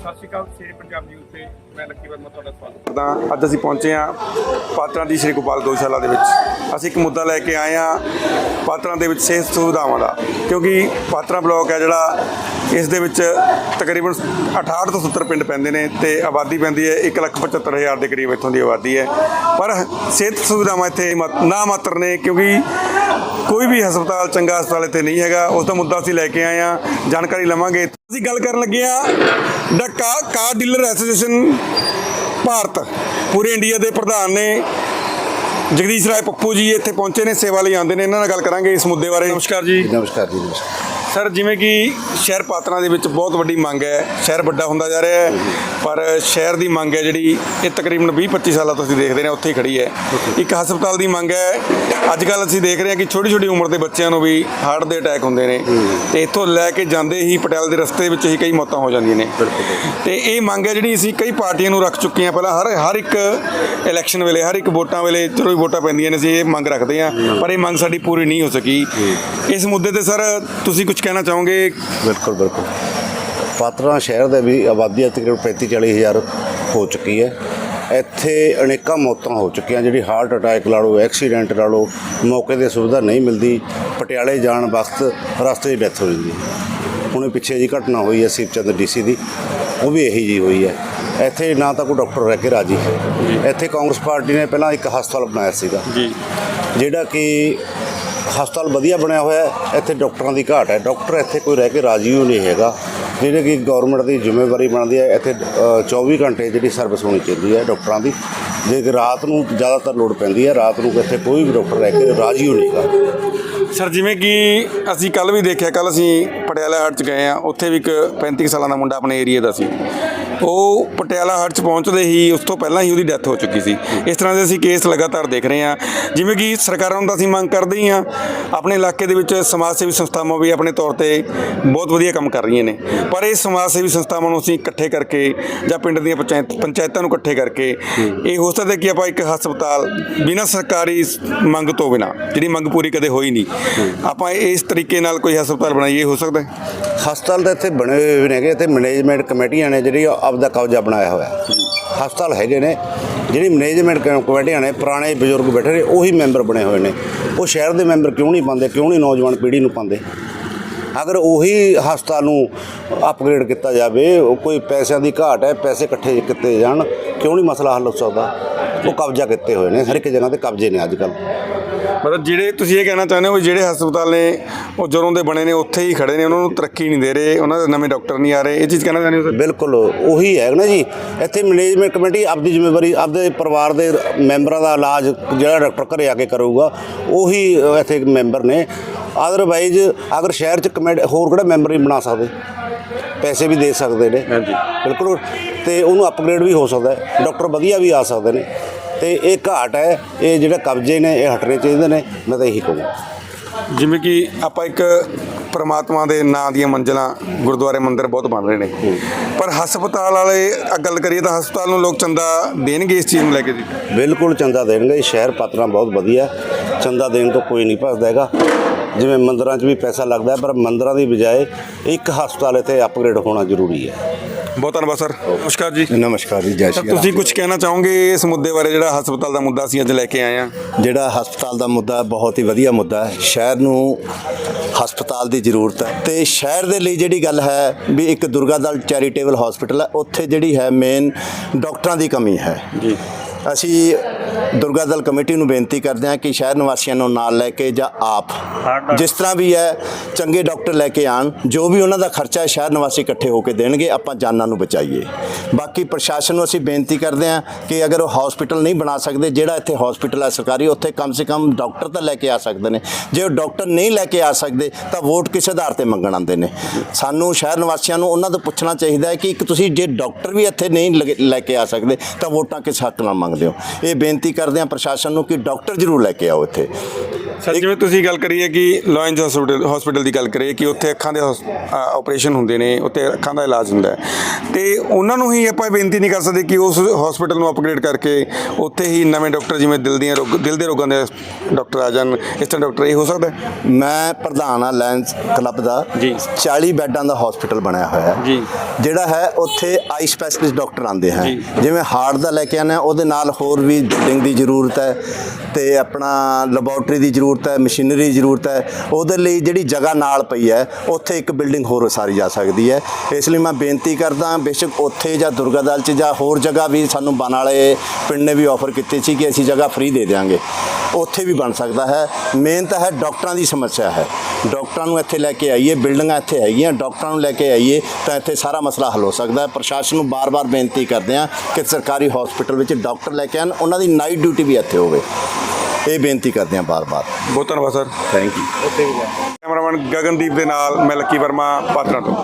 ਸਤਿ ਸ਼੍ਰੀ ਅਕਾਲ ਸ਼ੇਰੇ ਪੰਜਾਬ ਨਿਊਜ਼ ਤੇ ਮੈਂ ਲੱਕੀ ਵਰਮਾ ਤੁਹਾਡਾ ਸਵਾਗਤ ਕਰਦਾ ਅੱਜ ਅਸੀਂ ਪਹੁੰਚੇ ਹਾਂ ਪਾਤਰਾਂ ਦੀ ਸ਼੍ਰੀ ਗੋਪਾਲ ਗੋਸ਼ਾਲਾ ਦੇ ਵਿੱਚ। ਅਸੀਂ ਇੱਕ ਮੁੱਦਾ ਲੈ ਕੇ ਆਏ ਹਾਂ ਪਾਤਰਾਂ ਦੇ ਵਿੱਚ ਸਿਹਤ ਸੁਵਿਧਾਵਾਂ ਦਾ ਕਿਉਂਕਿ ਪਾਤਰਾਂ ਬਲਾਕ ਹੈ ਜਿਹੜਾ ਇਸ ਦੇ ਵਿੱਚ ਤਕਰੀਬਨ 68 ਤੋਂ 70 ਪਿੰਡ ਪੈਂਦੇ ਨੇ ਤੇ ਆਬਾਦੀ ਪੈਂਦੀ ਹੈ 1,75,000 ਦੇ ਕਰੀਬ ਇੱਥੋਂ ਦੀ ਆਬਾਦੀ ਹੈ। ਪਰ ਸਿਹਤ ਸੁਵਿਧਾਵਾਂ ਇੱਥੇ ਮ- ਨਾ ਮਾਤਰ ਨੇ ਕਿਉਂਕਿ ਕੋਈ ਵੀ ਹਸਪਤਾਲ ਚੰਗਾ ਹਸਪਤਾਲ ਇੱਥੇ ਨਹੀਂ ਹੈਗਾ। ਉਸ ਦਾ ਮੁੱਦਾ ਅਸੀਂ ਲੈ ਕੇ ਆਏ ਹਾਂ ਜਾਣਕਾਰੀ ਲਵਾਂਗੇ। ਅਸੀਂ ਗੱਲ ਕਰਨ ਲੱਗੇ ਹਾਂ ਦਾ ਕਾਰ ਡੀਲਰ ਐਸੋਸੀਏਸ਼ਨ ਭਾਰਤ ਪੂਰੇ ਇੰਡੀਆ ਦੇ ਪ੍ਰਧਾਨ ਨੇ। ਜਗਦੀਸ਼ ਰਾਏ ਪੱਪੂ ਜੀ ਇੱਥੇ ਪਹੁੰਚੇ ਨੇ ਸੇਵਾ ਲਈ ਆਉਂਦੇ ਨੇ। ਇਹਨਾਂ ਨਾਲ ਗੱਲ ਕਰਾਂਗੇ ਇਸ ਮੁੱਦੇ ਬਾਰੇ। ਨਮਸਕਾਰ ਜੀ। ਨਮਸਕਾਰ ਜੀ ਨਮਸਕਾਰ। ਸਰ, ਜਿਵੇਂ ਕਿ ਸ਼ਹਿਰ ਪਾਤਰਾਂ ਦੇ ਵਿੱਚ ਬਹੁਤ ਵੱਡੀ ਮੰਗ ਹੈ, ਸ਼ਹਿਰ ਵੱਡਾ ਹੁੰਦਾ ਜਾ ਰਿਹਾ ਹੈ, ਪਰ ਸ਼ਹਿਰ ਦੀ ਮੰਗ ਹੈ ਜਿਹੜੀ ਇਹ ਤਕਰੀਬਨ 20-25 ਸਾਲਾਂ ਤੋਂ ਅਸੀਂ ਦੇਖਦੇ ਰਹੇ ਹਾਂ, ਉੱਥੇ ਹੀ ਖੜੀ ਹੈ। ਇੱਕ ਹਸਪਤਾਲ ਦੀ ਮੰਗ ਹੈ ਅੱਜ ਕੱਲ ਅਸੀਂ ਦੇਖ ਰਹੇ ਹਾਂ ਕਿ ਛੋਟੀ ਛੋਟੀ ਉਮਰ ਦੇ ਬੱਚਿਆਂ ਨੂੰ ਵੀ ਹਾਰਟ ਦੇ ਅਟੈਕ ਹੁੰਦੇ ਨੇ ਤੇ ਇੱਥੋਂ ਲੈ ਕੇ ਜਾਂਦੇ ਹੀ ਪਟਿਆਲੇ ਦੇ ਰਸਤੇ ਵਿੱਚ ਹੀ ਕਈ ਮੌਤਾਂ ਹੋ ਜਾਂਦੀਆਂ ਨੇ। ਤੇ ਇਹ ਮੰਗ ਹੈ ਜਿਹੜੀ ਅਸੀਂ ਕਈ ਪਾਰਟੀਆਂ ਨੂੰ ਰੱਖ ਚੁੱਕੇ ਹਾਂ, ਪਹਿਲਾਂ ਹਰ ਹਰ ਇੱਕ ਇਲੈਕਸ਼ਨ ਵੇਲੇ, ਹਰ ਇੱਕ ਵੋਟਾਂ ਵੇਲੇ ਚਲੋ ਵੀ ਵੋਟਾਂ ਪੈਂਦੀਆਂ ਨੇ, ਅਸੀਂ ਇਹ ਮੰਗ ਰੱਖਦੇ ਹਾਂ, ਪਰ ਇਹ ਮੰਗ ਸਾਡੀ ਪੂਰੀ ਨਹੀਂ ਹੋ ਸਕੀ। ਇਸ ਮੁੱਦੇ ਤੇ ਸਰ, ਤੁਸੀਂ ਕੁਝ ਕਹਿਣਾ ਚਾਹੋਗੇ? ਬਿਲਕੁਲ ਬਿਲਕੁਲ। ਪਾਤਰਾ ਸ਼ਹਿਰ ਦੇ ਵੀ ਆਬਾਦੀ ਤਕਰੀਬਨ 35 40 ਹਜ਼ਾਰ ਹੋ ਚੁੱਕੀ ਹੈ। ਇੱਥੇ ਅਨੇਕਾਂ ਮੌਤਾਂ ਹੋ ਚੁੱਕੀਆਂ ਜਿਹੜੀ ਹਾਰਟ ਅਟੈਕ ਲਾ ਲਓ ਐਕਸੀਡੈਂਟ ਲਾ ਲਓ ਮੌਕੇ ਤੇ ਸੁਵਿਧਾ ਨਹੀਂ ਮਿਲਦੀ ਪਟਿਆਲੇ ਜਾਣ ਵਕਤ ਰਸਤੇ 'ਚ ਡੈਥ ਹੋ ਜਾਂਦੀ ਹੁਣੇ ਪਿੱਛੇ ਜੀ ਘਟਨਾ ਹੋਈ ਹੈ ਸਿਵਚੰਦ ਡੀਸੀ ਦੀ ਉਹ ਵੀ ਇਹੀ ਜੀ ਹੋਈ ਹੈ। ਇੱਥੇ ਨਾ ਤਾਂ ਕੋਈ ਡਾਕਟਰ ਰਹਿ ਕੇ ਰਾਜੀ। ਇੱਥੇ ਕਾਂਗਰਸ ਪਾਰਟੀ ਨੇ ਪਹਿਲਾਂ ਇੱਕ ਹਸਪਤਾਲ ਬਣਾਇਆ ਸੀਗਾ। ਜੀ। ਜਿਹੜਾ ਕਿ ਹਸਪਤਾਲ ਵਧੀਆ ਬਣਿਆ ਹੋਇਆ ਹੈ। ਇੱਥੇ ਡਾਕਟਰਾਂ ਦੀ ਘਾਟ ਹੈ। ਡਾਕਟਰ ਇੱਥੇ ਕੋਈ ਰਹਿ ਕੇ ਰਾਜੀ ਹੋ ਨਹੀਂ ਹੈਗਾ। ਜਿਹੜੇ ਕਿ ਗਵਰਨਮੈਂਟ ਦੀ ਜ਼ਿੰਮੇਵਾਰੀ ਬਣਦੀ ਹੈ। ਇੱਥੇ ਅ, 24 ਘੰਟੇ ਜਿਹੜੀ ਸਰਵਿਸ ਹੋਣੀ ਚਾਹੀਦੀ ਹੈ ਡਾਕਟਰਾਂ ਦੀ। ਜੇ ਕਿ ਰਾਤ ਨੂੰ ਜ਼ਿਆਦਾਤਰ ਲੋੜ ਪੈਂਦੀ ਹੈ। ਰਾਤ ਨੂੰ ਇੱਥੇ ਕੋਈ ਵੀ ਡਾਕਟਰ ਰਹਿ ਕੇ ਰਾਜੀ ਹੋ ਨਹੀਂ ਹੈਗਾ। ਸਰ ਜਿਵੇਂ ਕਿ ਅਸੀਂ ਕੱਲ ਵੀ ਦੇਖਿਆ ਕੱਲ ਅਸੀਂ ਪਟਿਆਲਾ ਹਾਟ 'ਚ ਗਏ ਆ ਉੱਥੇ ਵੀ ਇੱਕ 35 ਸਾਲਾਂ ਦਾ ਮੁੰਡਾ ਆਪਣੇ ਏਰੀਆ ਦਾ ਸੀ। ਉਹ ਪਟਿਆਲਾ ਹਾਟ 'ਚ ਪਹੁੰਚਦੇ ਹੀ ਉਸ ਤੋਂ ਪਹਿਲਾਂ ਹੀ ਉਹਦੀ ਡੈਥ ਹੋ ਚੁੱਕੀ ਸੀ। ਇਸ ਤਰ੍ਹਾਂ ਦੇ ਅਸੀਂ ਕੇਸ ਲਗਾਤਾਰ ਦੇਖ ਰਹੇ ਹਾਂ। ਜਿਵੇਂ ਕਿ ਸਰਕਾਰਾਂ ਨੂੰ ਤਾਂ ਅਸੀਂ ਮੰਗ ਕਰਦੇ ਹੀ ਹਾਂ, ਆਪਣੇ ਇਲਾਕੇ ਦੇ ਵਿੱਚ ਸਮਾਜ ਸੇਵੀ ਸੰਸਥਾਵਾਂ ਵੀ ਆਪਣੇ ਤੌਰ ਤੇ ਬਹੁਤ ਵਧੀਆ ਕੰਮ ਕਰ ਰਹੀਆਂ ਨੇ। ਪਰ ਇਹ ਸਮਾਜ ਸੇਵੀ ਸੰਸਥਾਵਾਂ ਨੂੰ ਅਸੀਂ ਇਕੱਠੇ ਕਰਕੇ ਜਾਂ ਪਿੰਡ ਦੀਆਂ ਪੰਚਾਇਤ, ਪੰਚਾਇਤਾਂ ਨੂੰ ਇਕੱਠੇ ਕਰਕੇ ਇਹ ਹੋ ਸਕਦਾ ਕਿ ਆਪਾਂ ਇੱਕ ਹਸਪਤਾਲ ਬਿਨਾਂ ਸਰਕਾਰੀ ਮੰਗ ਤੋਂ ਬਿਨਾਂ, ਜਿਹੜੀ ਮੰਗ ਪੂਰੀ ਕਦੇ ਹੋਈ ਨਹੀਂ। ਆਪਾਂ ਇਸ ਤਰੀਕੇ ਨਾਲ ਕੋਈ ਹਸਪਤਾਲ ਬਣਾਈਏ, ਹੋ ਸਕਦਾ ਹਸਪਤਾਲ ਤਾਂ ਇੱਥੇ ਬਣੇ ਹੋਏ ਨੇਗੇ ਤੇ ਮੈਨੇਜਮੈਂਟ ਕਮੇਟੀਆਂ ਨੇ ਜਿਹੜੀ ਆਪਦਾ ਕਬਜ਼ਾ ਬਣਾਇਆ ਹੋਇਆ। ਹਸਪਤਾਲ ਹੈਗੇ ਨੇ ਜਿਹੜੀ ਮੈਨੇਜਮੈਂਟ ਕਮੇਟੀਆਂ ਨੇ ਪੁਰਾਣੇ ਬਜ਼ੁਰਗ ਬੈਠੇ ਨੇ ਉਹੀ ਮੈਂਬਰ ਬਣੇ ਹੋਏ ਨੇ। ਉਹ ਸ਼ਹਿਰ ਦੇ ਮੈਂਬਰ ਕਿਉਂ ਨਹੀਂ ਪਾਉਂਦੇ ਕਿਉਂ ਨਹੀਂ ਨੌਜਵਾਨ ਪੀੜ੍ਹੀ ਨੂੰ ਪਾਉਂਦੇ? ਅਗਰ ਉਹੀ ਹਸਪਤਾਲ ਨੂੰ ਅਪਗ੍ਰੇਡ ਕੀਤਾ ਜਾਵੇ ਉਹ ਕੋਈ ਪੈਸਿਆਂ ਦੀ ਘਾਟ ਹੈ ਪੈਸੇ ਇਕੱਠੇ ਕੀਤੇ ਜਾਣ ਕਿਉਂ ਨਹੀਂ ਮਸਲਾ ਹੱਲ ਹੋ ਸਕਦਾ? ਉਹ ਕਬਜ਼ਾ ਕੀਤੇ ਹੋਏ ਨੇ ਹਰ ਇੱਕ ਜਗ੍ਹਾ ਤੇ ਕਬਜ਼ੇ ਨੇ ਅੱਜ ਕੱਲ੍ਹ। ਮਤਲਬ ਜਿਹੜੇ ਤੁਸੀਂ ਇਹ ਕਹਿਣਾ ਚਾਹੁੰਦੇ ਹੋ ਵੀ ਜਿਹੜੇ ਹਸਪਤਾਲ ਨੇ ਉਹ ਜਦੋਂ ਦੇ ਬਣੇ ਨੇ ਉੱਥੇ ਹੀ ਖੜੇ ਨੇ ਉਹਨਾਂ ਨੂੰ ਤਰੱਕੀ ਨਹੀਂ ਦੇ ਰਹੇ ਉਹਨਾਂ ਦੇ ਨਵੇਂ ਡਾਕਟਰ ਨਹੀਂ ਆ ਰਹੇ ਇਹ ਚੀਜ਼ ਕਹਿਣਾ ਚਾਹੁੰਦੇ ਹੋ ਸਰ? ਬਿਲਕੁਲ ਉਹੀ ਹੈ ਨਾ ਜੀ। ਇੱਥੇ ਮੈਨੇਜਮੈਂਟ ਕਮੇਟੀ ਆਪਦੀ ਜ਼ਿੰਮੇਵਾਰੀ ਆਪਦੇ ਪਰਿਵਾਰ ਦੇ ਮੈਂਬਰਾਂ ਦਾ ਇਲਾਜ ਜਿਹੜਾ ਡਾਕਟਰ ਘਰੇ ਆ ਕੇ ਕਰੂਗਾ ਉਹੀ ਇੱਥੇ ਮੈਂਬਰ ਨੇ। ਅਦਰਵਾਈਜ਼ ਅਗਰ ਸ਼ਹਿਰ ਚ ਕਮੇਟੀ ਹੋਰ ਕਿਹੜਾ ਮੈਂਬਰ ਨਹੀਂ ਬਣਾ ਸਕਦੇ? ਪੈਸੇ ਵੀ ਦੇ ਸਕਦੇ ਨੇ। ਹਾਂਜੀ। ਬਿਲਕੁਲ ਤੇ ਉਹਨੂੰ ਅਪਗ੍ਰੇਡ ਵੀ ਹੋ ਸਕਦਾ ਹੈ। ਡਾਕਟਰ ਵਧੀਆ ਵੀ ਆ ਸਕਦੇ ਨੇ। ਤੇ ਇਹ ਘਾਟ ਹੈ ਇਹ ਜਿਹੜੇ ਕਬਜ਼ੇ ਨੇ ਇਹ ਹਟਣੇ ਚਾਹੀਦੇ ਨੇ ਮੈਂ ਤਾਂ ਇਹੀ ਕਹੂੰਗਾ। ਜਿਵੇਂ ਕਿ ਆਪਾਂ ਇੱਕ ਪ੍ਰਮਾਤਮਾ ਦੇ ਨਾਂ ਦੀਆਂ ਮੰਜ਼ਲਾਂ ਗੁਰਦੁਆਰੇ ਮੰਦਿਰ ਬਹੁਤ ਬਣ ਰਹੇ ਨੇ। ਪਰ ਹਸਪਤਾਲ ਵਾਲੇ ਆ ਗੱਲ ਕਰੀਏ ਤਾਂ ਹਸਪਤਾਲ ਨੂੰ ਲੋਕ ਚੰਦਾ ਦੇਣਗੇ ਇਸ ਚੀਜ਼ ਨੂੰ ਲੈ ਕੇ ਜੀ? ਬਿਲਕੁਲ ਚੰਦਾ ਦੇਣਗੇ ਇਹ ਸ਼ਹਿਰ ਪਾਤਰਾ ਬਹੁਤ ਵਧੀਆ। ਚੰਦਾ ਦੇਣ ਤੋਂ ਕੋਈ ਨਹੀਂ ਭੱਜਦਾ ਹੈਗਾ। ਜਿਵੇਂ ਮੰਦਰਾਂ 'ਚ ਵੀ ਪੈਸਾ ਲੱਗਦਾ ਪਰ ਮੰਦਰਾਂ ਦੀ ਬਜਾਏ ਇੱਕ ਹਸਪਤਾਲ ਇੱਥੇ ਅਪਗ੍ਰੇਡ ਹੋਣਾ ਜ਼ਰੂਰੀ ਹੈ। ਬਹੁਤ ਧੰਨਵਾਦ ਸਰ। ਨਮਸਕਾਰ ਜੀ। ਨਮਸਕਾਰ ਜੀ ਜੈ ਸਰ ਸ਼੍ਰੀ ਤੁਸੀਂ ਰਾਮ ਕੁਝ ਕਹਿਣਾ ਚਾਹੋਗੇ ਇਸ ਮੁੱਦੇ ਬਾਰੇ ਜਿਹੜਾ ਹਸਪਤਾਲ ਦਾ ਮੁੱਦਾ ਅਸੀਂ ਅੱਜ ਲੈ ਕੇ ਆਏ ਹਾਂ? ਜਿਹੜਾ ਹਸਪਤਾਲ ਦਾ ਮੁੱਦਾ ਬਹੁਤ ਹੀ ਵਧੀਆ ਮੁੱਦਾ ਹੈ। ਸ਼ਹਿਰ ਨੂੰ ਹਸਪਤਾਲ ਦੀ ਜ਼ਰੂਰਤ ਹੈ ਤੇ ਸ਼ਹਿਰ ਦੇ ਲਈ ਜਿਹੜੀ ਗੱਲ ਹੈ ਵੀ ਇੱਕ ਦੁਰਗਾ ਦਲ ਚੈਰੀਟੇਬਲ ਹਸਪੀਟਲ ਹੈ ਉੱਥੇ ਜਿਹੜੀ ਹੈ ਮੇਨ ਡਾਕਟਰਾਂ ਦੀ ਕਮੀ ਹੈ। ਜੀ। ਅਸੀਂ ਦੁਰਗਾ ਦਲ ਕਮੇਟੀ ਨੂੰ ਬੇਨਤੀ ਕਰਦੇ ਹਾਂ ਕਿ ਸ਼ਹਿਰ ਨਿਵਾਸੀਆਂ ਨੂੰ ਨਾਲ ਲੈ ਕੇ ਜਾਂ ਆਪ ਜਿਸ ਤਰ੍ਹਾਂ ਵੀ ਹੈ, ਚੰਗੇ ਡਾਕਟਰ ਲੈ ਕੇ ਆਣ, ਜੋ ਵੀ ਉਹਨਾਂ ਦਾ ਖਰਚਾ ਹੈ, ਸ਼ਹਿਰ ਨਿਵਾਸੀ ਇਕੱਠੇ ਹੋ ਕੇ ਦੇਣਗੇ, ਆਪਾਂ ਜਾਨਾਂ ਨੂੰ ਬਚਾਈਏ। ਬਾਕੀ ਪ੍ਰਸ਼ਾਸਨ ਨੂੰ ਅਸੀਂ ਬੇਨਤੀ ਕਰਦੇ ਹਾਂ ਕਿ ਅਗਰ ਉਹ ਹਸਪੀਟਲ ਨਹੀਂ ਬਣਾ ਸਕਦੇ, ਜਿਹੜਾ ਇੱਥੇ ਹਸਪੀਟਲ ਹੈ ਸਰਕਾਰੀ, ਉੱਥੇ ਕਮ ਸੇ ਕਮ ਡਾਕਟਰ ਤਾਂ ਲੈ ਕੇ ਆ ਸਕਦੇ ਨੇ। ਜੇ ਉਹ ਡਾਕਟਰ ਨਹੀਂ ਲੈ ਕੇ ਆ ਸਕਦੇ, ਤਾਂ ਵੋਟ ਕਿਸ ਆਧਾਰ ਤੇ ਮੰਗਣ ਆਉਂਦੇ ਨੇ? ਸਾਨੂੰ ਸ਼ਹਿਰ ਨਿਵਾਸੀਆਂ ਨੂੰ ਉਹਨਾਂ ਤੋਂ ਪੁੱਛਣਾ ਚਾਹੀਦਾ ਹੈ ਕਿ ਇੱਕ ਤੁਸੀਂ ਜੇ ਡਾਕਟਰ ਵੀ ਇੱਥੇ ਨਹੀਂ ਲਗੇ- ਲੈ ਕੇ ਆ ਸਕਦੇ, ਤਾਂ ਵੋਟਾਂ ਕਿਸ ਹੱਕ ਨਾਲ ਮੰਗਦੇ ਹੋ? ਇਹ ਬੇਨਤੀ ਕਰਦੇ ਹਾਂ ਪ੍ਰਸ਼ਾਸਨ ਨੂੰ ਕਿ ਡਾਕਟਰ ਜ਼ਰੂਰ ਲੈ ਕੇ ਆਓ ਇੱਥੇ। ਸਰ ਜਿਵੇਂ ਤੁਸੀਂ ਗੱਲ ਕਰੀਏ ਕਿ ਲਾਇਨਸ ਹਸਪੀਟਲ ਹਸਪੀਟਲ ਦੀ ਗੱਲ ਕਰੀਏ ਕਿ ਉੱਥੇ ਅੱਖਾਂ ਦੇ ਆਪਰੇਸ਼ਨ ਹੁੰਦੇ ਨੇ ਉੱਥੇ ਅੱਖਾਂ ਦਾ ਇਲਾਜ ਹੁੰਦਾ ਹੈ ਤੇ ਉਹਨਾਂ ਨੂੰ ਹੀ ਆਪਾਂ ਬੇਨਤੀ ਨਹੀਂ ਕਰ ਸਕਦੇ ਕਿ ਉਸ ਹਸਪੀਟਲ ਨੂੰ ਅਪਗ੍ਰੇਡ ਕਰਕੇ ਉੱਥੇ ਹੀ ਨਵੇਂ ਡਾਕਟਰ ਜਿਵੇਂ ਦਿਲ ਦੀਆਂ ਰੋਗ ਦਿਲ ਦੇ ਰੋਗਾਂ ਦੇ ਡਾਕਟਰ ਆ ਜਾਣ ਇਸ ਤਰ੍ਹਾਂ ਡਾਕਟਰ ਇਹ ਹੋ ਸਕਦਾ? ਮੈਂ ਪ੍ਰਧਾਨ ਆ ਲਾਇਨਸ ਕਲੱਬ ਦਾ ਜੀ। 40 ਬੈੱਡਾਂ ਦਾ ਹਸਪੀਟਲ ਬਣਿਆ ਹੋਇਆ ਹੈ ਜੀ। ਜਿਹੜਾ ਹੈ ਉੱਥੇ ਆਈ ਸਪੈਸ਼ਲਿਸਟ ਡਾਕਟਰ ਆਉਂਦੇ ਹਨ। ਜਿਵੇਂ ਹਾਰਟ ਦਾ ਲੈ ਕੇ ਆਣਾ ਉਹਦੇ ਨਾਲ ਹੋਰ ਵੀ ਬਿਲਡਿੰਗ ਦੀ ਜ਼ਰੂਰਤ ਹੈ ਤੇ ਆਪਣਾ ਲੈਬੋਰਟਰੀ ਦੀ ਜ਼ਰੂਰਤ ਜ਼ਰੂਰਤ ਹੈ, ਮਸ਼ੀਨਰੀ ਦੀ ਜ਼ਰੂਰਤ ਹੈ, ਉਹਦੇ ਲਈ ਜਿਹੜੀ ਜਗ੍ਹਾ ਨਾਲ ਪਈ ਹੈ, ਉੱਥੇ ਇੱਕ ਬਿਲਡਿੰਗ ਹੋਰ ਉਸਾਰੀ ਜਾ ਸਕਦੀ ਹੈ। ਇਸ ਲਈ ਮੈਂ ਬੇਨਤੀ ਕਰਦਾ ਬੇਸ਼ੱਕ ਉੱਥੇ ਜਾਂ ਦੁਰਗਾਦਲ 'ਚ ਜਾਂ ਹੋਰ ਜਗ੍ਹਾ ਵੀ ਸਾਨੂੰ ਬਣ ਵਾਲੇ ਪਿੰਡ ਨੇ ਵੀ ਆਫਰ ਕੀਤੀ ਸੀ ਕਿ ਅਸੀਂ ਜਗ੍ਹਾ ਫ੍ਰੀ ਦੇ ਦਿਆਂਗੇ। ਉੱਥੇ ਵੀ ਬਣ ਸਕਦਾ ਹੈ। ਮੇਨ ਤਾਂ ਹੈ ਡਾਕਟਰਾਂ ਦੀ ਸਮੱਸਿਆ ਹੈ। ਡਾਕਟਰਾਂ ਨੂੰ ਇੱਥੇ ਲੈ ਕੇ ਆਈਏ, ਬਿਲਡਿੰਗਾਂ ਇੱਥੇ ਹੈਗੀਆਂ, ਡਾਕਟਰਾਂ ਨੂੰ ਲੈ ਕੇ ਆਈਏ ਤਾਂ ਇੱਥੇ ਸਾਰਾ ਮਸਲਾ ਹੱਲ ਹੋ ਸਕਦਾ ਹੈ। ਪ੍ਰਸ਼ਾਸਨ ਨੂੰ ਬਾਰ-ਬਾਰ ਬੇਨਤੀ ਕਰਦੇ ਹਾਂ ਕਿ ਸਰਕਾਰੀ ਹਸਪੀਟਲ ਵਿੱਚ ਡਾਕਟਰ ਲੈ ਕੇ ਆਉਣ, ਉਹਨਾਂ ਦੀ ਨਾਈਟ ਡਿਊਟੀ ਵੀ ਇੱਥੇ ਹੋਵੇ। ਇਹ ਬੇਨਤੀ ਕਰਦੇ ਹਾਂ ਬਾਰ-ਬਾਰ। ਬਹੁਤ ਧੰਨਵਾਦ sir. Thank you cameraman Gagandeep ਦੇ ਨਾਲ ਮੈਂ ਲੱਕੀ ਵਰਮਾ ਪਾਤਰਾ ਤੋਂ।